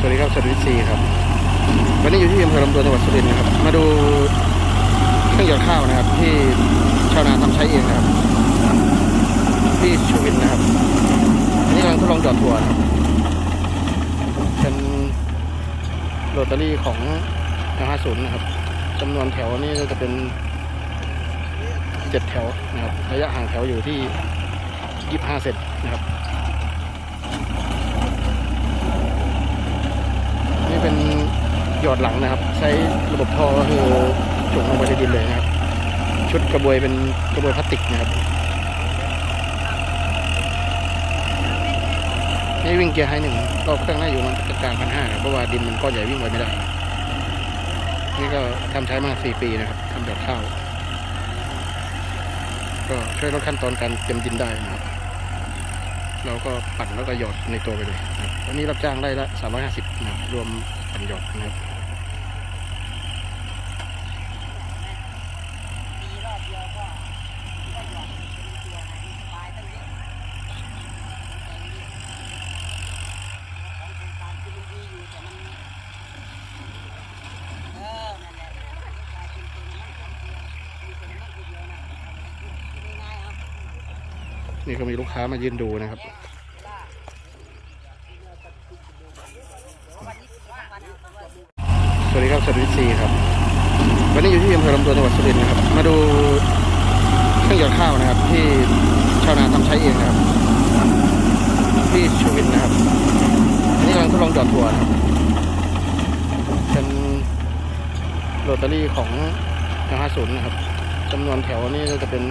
สวัสดีครับสวัสดีซีครับ วันนี้อยู่ที่อำเภอลำดวนจังหวัดสุรินทร์นะครับ มาดูเครื่องหยอดข้าวนะครับ ที่ชาวนาทำใช้เองนะครับ ที่ชูวินนะครับ อันนี้กำลังทดลองหยอดถั่วนะครับเป็นโรตารี่ของ550นะครับจำนวนแถวนี่จะเป็นเจ็ดแถวนะครับ ระยะห่างแถวอยู่ที่ 25 เซนนะครับ นี่เป็น หยอดหลังนะครับ ใช้ระบบท่อก็คือจุกลงไปในดินเลยนะครับ ชุดกระบวยเป็นกระบวยพลาสติกนะครับนี่วิ่งเกียร์ไฮหนึ่งรอบเครื่องน่าอยู่มันกลางพันห้าเพราะว่าดินมันก้อนใหญ่วิ่งไปไม่ได้ นี่ก็ทำใช้มาสี่ปีนะครับทำหยอดข้าวก็ช่วยลดขั้นตอนการเตรียมดินได้นะครับ เราก็ปั่นแล้วก็หยอดในตัวไปเลยนะครับอันนี้รับจ้างได้ละสามร้อยห้าสิบรวมปั่นหยอดนะครับ ตีรอบเดียวก็ก็หยอดเป็นตัวนะสบายตั้งเยอะแต่นี่ของโครงการที่มันดีอยู่แต่มันเออนั่นแหละกลายเป็นตัวน้ำมันของเดียวมีแต่น้ำมันตัวเดียวนะคิดง่ายๆเอา นี่ก็มีลูกค้ามายืนดูนะครับ สวัสดีครับสวัสดีซีครับ วันนี้อยู่ที่อำเภอลำดวนจังหวัดสุรินทร์นะครับ มาดูเครื่องหยอดข้าวนะครับ ที่ชาวนาทำใช้เองนะครับ ที่ชูวินนะครับ อันนี้กำลังทดลองหยอดถั่วนะครับเป็นโรตารี่ของ550นนะครับจำนวนแถวนี่จะเป็น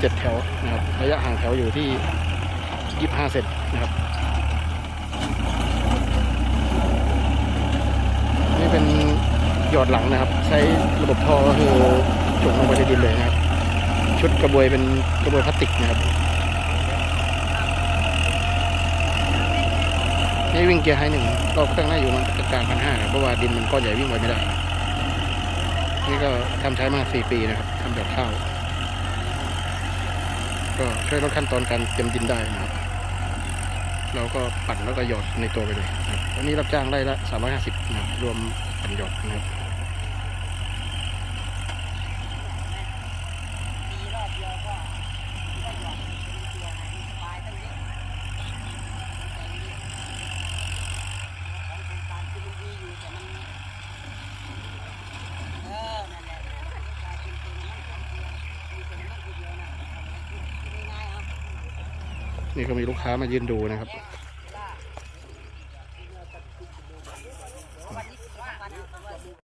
เจ็ดแถวนะครับระยะห่างแถวอยู่ที่25เซนนะครับ นี่เป็นหยอดหลังนะครับ ใช้ระบบท่อก็คือจุกลงไปในดินเลยนะครับ ชุดกระบวยเป็นกระบวยพลาสติกนะครับนี่วิ่งเกียร์ไฮหนึ่งรอบเครื่องน่าอยู่มันกลางพันห้าเพราะว่าดินมันก้อนใหญ่วิ่งไปไม่ได้ นี่ก็ทำใช้มาสี่ปีนะครับทำหยอดข้าว ก็ช่วยลดขั้นตอนการเตรียมดินได้นะครับ เราก็ปั่นแล้วก็หยอดในตัวไปเลยนะครับอันนี้รับจ้างได้ละสามร้อยห้าสิบนะครับรวมปั่นหยอดนะครับ ตีรอบเดียวก็ก็หยอดเป็นตัวนะสบายตั้งเยอะแต่นี่ของโครงการที่มันดีอยู่แต่มันเออนั่นแหละกลายเป็นตัวน้ำมันของเดียวมีแต่น้ำมันตัวเดียวนะคิดง่ายๆเอา นี่ก็มีลูกค้ามายืนดูนะครับวัน